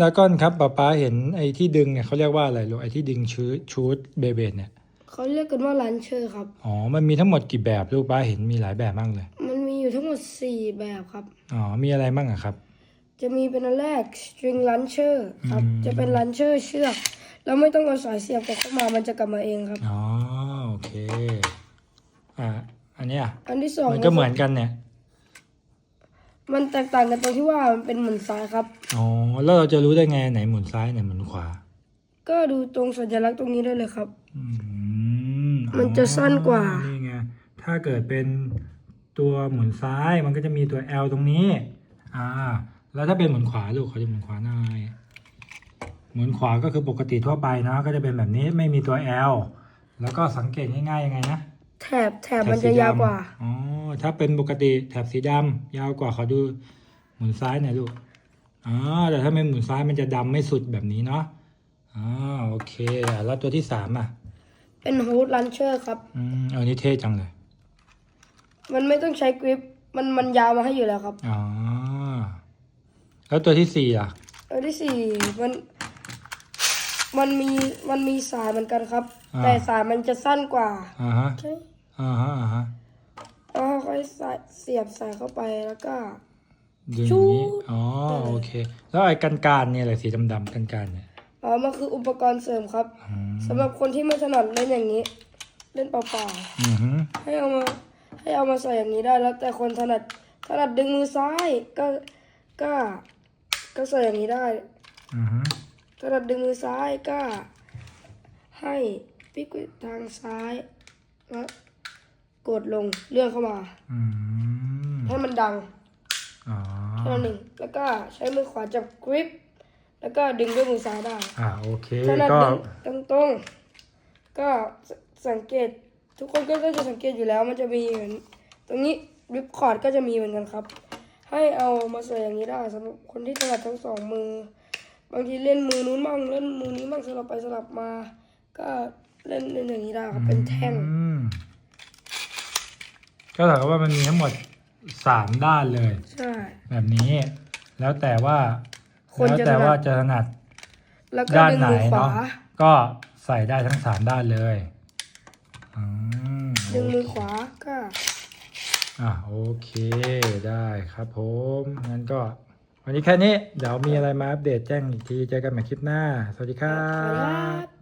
ดากอนครับป๊าป๊าเห็นไอ้ที่ดึงเนี่ยเขาเรียกว่าอะไรลูกไอ้ที่ดึงชูดชูดเบเบดเนี่ยเขาเรียกกันว่าลันเชอร์ครับ อ๋อ มันมีทั้งหมดกี่แบบลูกป๊าเห็นมีหลายแบบมากเลย มันมีอยู่ทั้งหมด 4 แบบครับ อ๋อ มีอะไรบ้างอะครับ จะมีเป็นอันแรก string launcher ครับอืมจะเป็น launcher เชือก แล้วไม่ต้องเอาสายเสียบกลับเข้ามา มันจะกลับมาเองครับ อ๋อ โอเค อ่า อันเนี้ยอันที่สองมันก็เหมือนกันเนี่ย มันแตกต่างกันตรงที่ว่ามันเป็นหมุนซ้ายครับ อ๋อแล้วเราจะรู้ได้ไงไหนหมุนซ้ายไหนหมุนขวา ก็ดูตรงสัญลักษณ์ตรงนี้ได้เลยครับ อืมมันจะสั้นกว่าอ๋อนี่ไงถ้าเกิดเป็นตัวหมุนซ้ายมันก็จะมีตัว L ตรงนี้ อ่า แล้วถ้าเป็นหมุนขวาลูกเขาจะหมุนขวาหน่อยหมุนขวาก็คือปกติทั่วไปเนอะก็จะเป็นแบบนี้ไม่มีตัว L แล้วก็สังเกตง่ายๆยังไงนะ แถบแถบมันจะยาวกว่า อ๋อ ถ้าเป็นปกติแถบสีดำยาวกว่าขอดูหมุนซ้ายหน่อยลูก อ๋อ แต่ถ้าเป็นหมุนซ้ายมันจะดำไม่สุดแบบนี้เนาะ อ๋อ โอเคอะแล้วตัวที่สามอะ เป็น hood launcher ครับ อืมเอานี่เท่จังเลย มันไม่ต้องใช้กริป มันมันยาวมาให้อยู่แล้วครับ อ๋อ แล้วตัวที่สี่อะอันที่สี่มัน มันมีมันมีสายเหมือนกันครับ อ่า แต่สายมันจะสั้นกว่าอ่าฮะใช่อ่าฮะอ่าฮะแล้วค่อยใส่เสียบสายเข้าไปแล้วก็ ดึงอชูย่างนี้ดอ๋อโอเค แล้วไอ้กันการเนี่ยอะไรสีดำๆกันการเนี่ยอ๋อมันคืออุปกรณ์เสริมครับอืมสำหรับคนที่ไม่ถนัดเล่นอย่างนี้ เล่นเปล่าอือฮึๆให้เอามาให้เอามาใส่อย่างนี้ได้แล้วแต่คนถนัดถนัดดึงมือซ้ายก็ก็ก็ใส่อย่างนี้ได้ อือฮึ ถนัดดึงมือซ้ายก็ ให้พลิกไปทางซ้ายแล้วกดลงเลื่อนเข้ามาอืมให้มันดังอ๋อเท่านั้นเองแล้วก็ใช้มือขวาจับกริป แล้วก็ดึงด้วยมือซ้ายได้อ่าโอเคถนัดก็ดึงตรงๆก็สสังเกตทุกคนก็จะสังเกตอยู่แล้วมันจะมีเหมือนตรงนี้ริปคอร์ดก็จะมีเหมือนกันครับ ให้เอามาใส่อย่างนี้ได้สำหรับคนที่ถนัดทั้งสองมือ บางทีเล่นมือนู้นบ้างเล่นมือนี้บ้างสลับไปสลับมา ก็เล่นเล่นอย่างนี้ได้ครับเป็นแท่ง อืมก็ถามว่ามันมีทั้งหมดสามด้านเลย ใช่ แบบนี้ แล้วแต่ว่าคนแล้วจะแต่ถนัดว่าจะถนัดแล้วก็ด้านดึงไหนมือขวา เนาะก็ใส่ได้ทั้งสามด้านเลยอืมดึงมือขวาก็ อะโอเคได้ครับผมงั้นก็ วันนี้แค่นี้ เดี๋ยวมีอะไรมาอัปเดตแจ้งอีกที เจอกันใหม่คลิปหน้า สวัสดีครับ